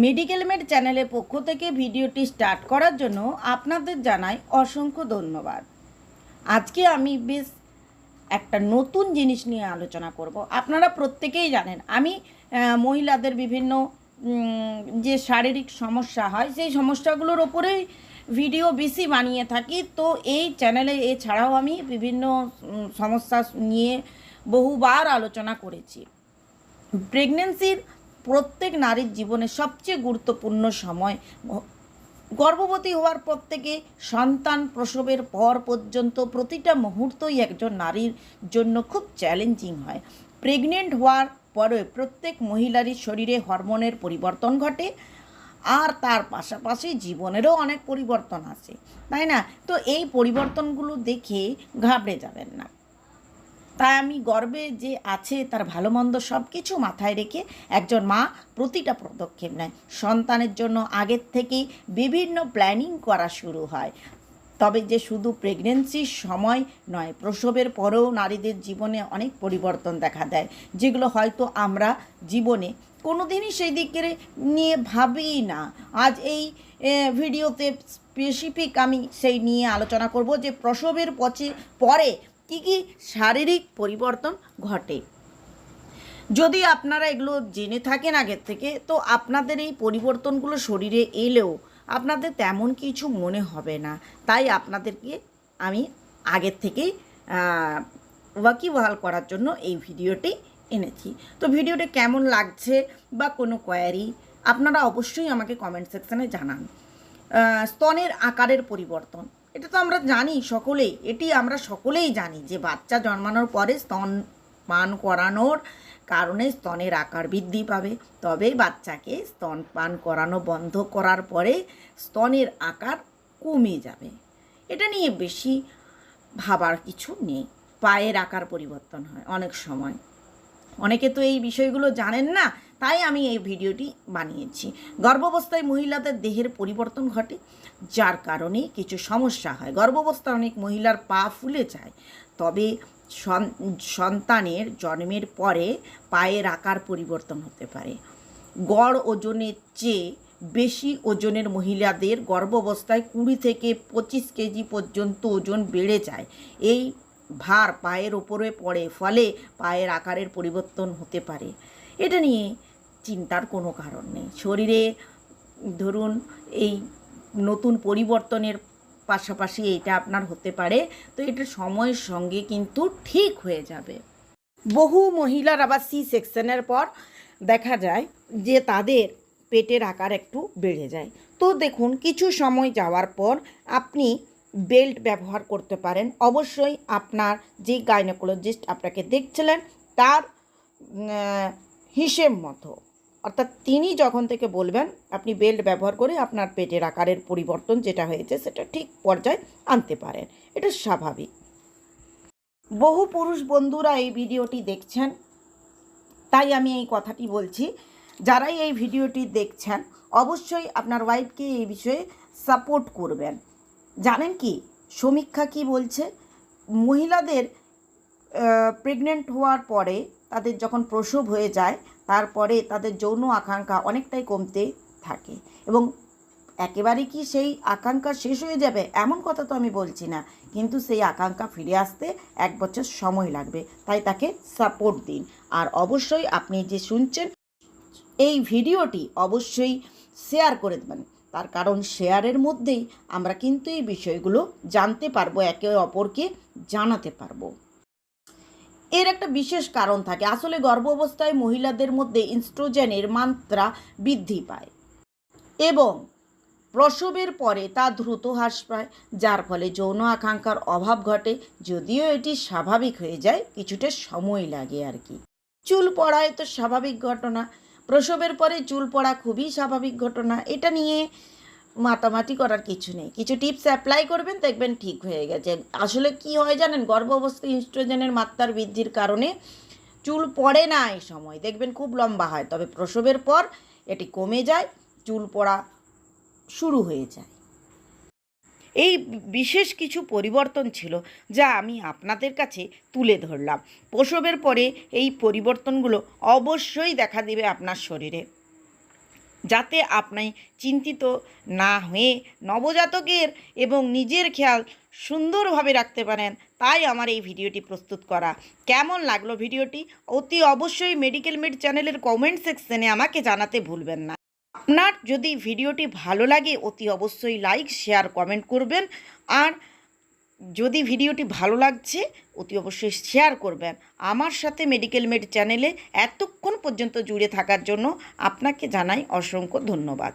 Medical made চ্যানেলের পক্ষ থেকে ভিডিওটি স্টার্ট করার জন্য আপনাদের জানাই অসংখ্য ধন্যবাদ। আজকে আমি বেশ একটা নতুন জিনিস নিয়ে আলোচনা করব। আপনারা প্রত্যেকেই জানেন, আমি মহিলাদের বিভিন্ন যে শারীরিক সমস্যা হয়, সেই সমস্যাগুলোর ওপরেই ভিডিও বেশি বানিয়ে থাকি। তো এই চ্যানেলে এছাড়াও আমি বিভিন্ন সমস্যা নিয়ে বহুবার আলোচনা করেছি। প্রেগনেন্সির প্রত্যেক নারীর জীবনে সবচেয়ে গুরুত্বপূর্ণ সময় গর্ভবতী হওয়ার পর থেকে সন্তান প্রসবের পর পর্যন্ত প্রতিটা মুহূর্তই একজন নারীর জন্য খুব চ্যালেঞ্জিং হয়। প্রেগনেন্ট হওয়ার পরে প্রত্যেক মহিলারই শরীরে হরমোনের পরিবর্তন ঘটে আর তার পাশাপাশি জীবনেরও অনেক পরিবর্তন আসে, তাই না? তো এই পরিবর্তনগুলো দেখে ঘাবড়ে যাবেন না। তাই আমি গর্বে যে আছে তার ভালো মন্দ সব কিছু মাথায় রেখে একজন মা প্রতিটা পদক্ষেপ নেয়। সন্তানের জন্য আগের থেকেই বিভিন্ন প্ল্যানিং করা শুরু হয়। তবে যে শুধু প্রেগনেন্সির সময় নয়, প্রসবের পরেও নারীদের জীবনে অনেক পরিবর্তন দেখা দেয়, যেগুলো হয়তো আমরা জীবনে কোনো দিনই সেই দিকে নিয়ে ভাবিই না। আজ এই ভিডিওতে স্পেসিফিক আমি সেই নিয়ে আলোচনা করব যে প্রসবের পচে, পরে কি কি শারীরিক পরিবর্তন ঘটে? যদি আপনারা এগুলো জেনে থাকেন আগের থেকে, তো আপনাদের এই পরিবর্তনগুলো শরীরে এলেও আপনাদের তেমন কিছু মনে হবে না। তাই আপনাদেরকে আমি আগের থেকেই ওয়াকিবহাল করার জন্য এই ভিডিওটি এনেছি। তো ভিডিওটি কেমন লাগছে বা কোনো কোয়ারি আপনারা অবশ্যই আমাকে কমেন্ট সেকশানে জানান। স্তনের আকারের পরিবর্তন। এটা তো আমরা জানি সকলেই, এটি আমরা সকলেই জানি যে বাচ্চা জন্মানোর পরে স্তন পান করানোর কারণে স্তনের আকার বৃদ্ধি পাবে। তবে বাচ্চাকে স্তন পান করানো বন্ধ করার পরে স্তনের আকার কমে যাবে। এটা নিয়ে বেশি ভাবার কিছু নেই। পায়ের আকার পরিবর্তন হয় অনেক সময়। অনেকে তো এই বিষয়গুলো জানেন না তাই আমি এই ভিডিওটি বানিয়েছি। গর্ভাবস্থায় মহিলাদের দেহের পরিবর্তন ঘটে, যার কারণে কিছু সমস্যা হয়। গর্ভাবস্থায় অনেক মহিলার পা ফুলে যায়, তবে সন- সন্তানের জন্মের পরে পায়ের আকার পরিবর্তন হতে পারে। গড় ওজনের চেয়ে বেশি ওজনের মহিলাদের গর্ভাবস্থায় কুড়ি থেকে পঁচিশ কেজি পর্যন্ত ওজন বেড়ে যায়। এই ভার পায়ের ওপরে পড়ে, ফলে পায়ের আকারের পরিবর্তন হতে পারে। এটা নিয়ে চিন্তার কোনো কারণ নেই। শরীরে, ধরুন, এই নতুন পরিবর্তনের পাশাপাশি এটা আপনার হতে পারে, তো এটা সময়ের সঙ্গে কিন্তু ঠিক হয়ে যাবে। বহু মহিলার আবার সি সেকশনের পর দেখা যায় যে তাদের পেটের আকার একটু বেড়ে যায়। তো দেখুন, কিছু সময় যাওয়ার পর আপনি বেল্ট ব্যবহার করতে পারেন। অবশ্যই আপনার যে গাইনোকোলজিস্ট আপনাকে দেখছিলেন, তার হিসেব মতো। অর্থাৎ তিনি যখন থেকে বলবেন, আপনি বেল্ট ব্যবহার করে আপনার পেটের আকারের পরিবর্তন যেটা হয়েছে সেটা ঠিক পর্যায়ে আনতে পারেন। এটা স্বাভাবিক। বহু পুরুষ বন্ধুরা এই ভিডিওটি দেখছেন। তাই আমি এই কথাটি বলছি। যারাই এই ভিডিওটি দেখছেন, অবশ্যই আপনার ওয়াইফকে এই বিষয়ে সাপোর্ট করবেন। জানেন কি, সমীক্ষা কি বলছে? মহিলাদের প্রেগনেন্ট হওয়ার পরে তাদের যখন প্রসব হয়ে যায় তারপরে তাদের যৌন আকাঙ্ক্ষা অনেকটাই কমতে থাকে এবং একেবারে কি সেই আকাঙ্ক্ষা শেষ হয়ে যাবে? এমন কথা তো আমি বলছি না। কিন্তু সেই আকাঙ্ক্ষা ফিরে আসতে এক বছর সময় লাগবে। তাই তাকে সাপোর্ট দিন। আর অবশ্যই আপনি যে শুনছেন এই ভিডিওটি অবশ্যই শেয়ার করে দেবেন। তার কারণ শেয়ারের মধ্যেই আমরা কিন্তু এই বিষয়গুলো জানতে পারব, একে অপরকে জানাতে পারব। এর একটা বিশেষ কারণ থাকে। আসলে গর্ভ অবস্থায় মহিলাদের মধ্যে ইনস্ট্রোজেনের মাত্রা বৃদ্ধি পায় এবং প্রসবের পরে তা দ্রুত হ্রাস পায়, যার ফলে যৌন আকাঙ্ক্ষার অভাব ঘটে। যদিও এটি স্বাভাবিক হয়ে যায়, কিছুটা সময় লাগে আর কি। চুল পড়ায় তো স্বাভাবিক ঘটনা। প্রসবের পরে চুল পড়া খুবই স্বাভাবিক ঘটনা। এটা নিয়ে মাতামাতি করার কিছু নেই। কিছু টিপস অ্যাপ্লাই করবেন, দেখবেন ঠিক হয়ে গেছে। আসলে কি হয় জানেন গর্ভ অবস্থায় ইস্ট্রোজেনের মাত্রার বৃদ্ধির কারণে চুল পড়ে না এই সময়। দেখবেন খুব লম্বা হয়, তবে প্রসবের পর এটি কমে যায়, চুল পড়া শুরু হয়ে যায়। এই বিশেষ কিছু পরিবর্তন ছিল যা আমি আপনাদের কাছে তুলে ধরলাম। প্রসবের পরে এই পরিবর্তনগুলো অবশ্যই দেখা দেবে আপনার শরীরে। যাতে আপনি চিন্তিত না হয়ে নবজাতকের এবং নিজের খেয়াল সুন্দরভাবে রাখতে পারেন, তাই আমার এই ভিডিওটি প্রস্তুত করা। কেমন লাগল ভিডিওটি? অতি অবশ্যই মেডিকেল মিড চ্যানেলের কমেন্ট সেকশনে আমাকে জানাতে ভুলবেন না। আপনার যদি ভিডিওটি ভালো লাগে, অতি অবশ্যই লাইক শেয়ার কমেন্ট করবেন। আর যদি ভিডিওটি ভালো লাগছে, অতি অবশ্যই শেয়ার করবেন। আমার সাথে মেডিকেল মেড চ্যানেলে এতক্ষণ পর্যন্ত জুড়ে থাকার জন্য আপনাকে জানাই অসংখ্য ধন্যবাদ।